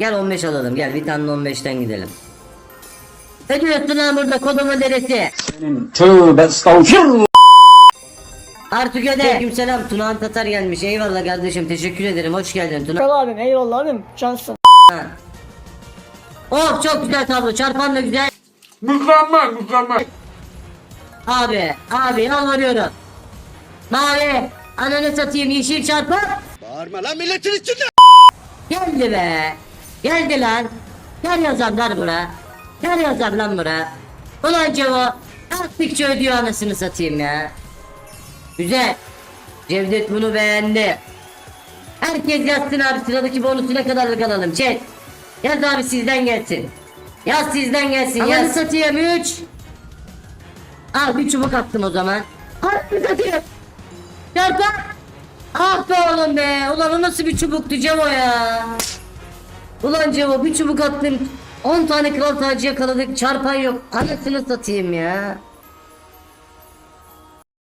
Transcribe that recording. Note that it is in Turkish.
Gel 15 alalım gel bir tane 15'ten gidelim. Ne diyorsun lan burada kodumun dedesi? Tövbe estağfurullah. Artık öde. Aleykümselam Tunağan Tatar gelmiş. Eyvallah kardeşim teşekkür ederim. Hoş geldin Tuna. Kral abim eyvallah abim cansın. Oh çok güzel tablo. Çarpan da güzel. Mükemmel mükemmel. Abi abi yalvarıyorum. Mavi ananı satayım yeşil çarpan. Bağırma lan milletin içinde. Geldi be. Geldi lan. Gel yazarlar bura. Gel yazar lan bura. Ulan Cevo. Attıkça ödüyor anasını satayım ya. Güzel. Cevdet bunu beğendi. Herkes yazsın abi sıradaki bonusu ne kadarlık alalım chat. Yaz abi sizden gelsin. Yaz sizden gelsin. Yaz satayım 3. Al bir çubuk attım o zaman. Al satayım. Çarpan. Ah be oğlum be. Ulan o nasıl bir çubuktu Cevo ya. Ulan Cevo bir çubuk attım. 10 tane kral tacı yakaladık. Çarpan yok. Anasını satayım ya.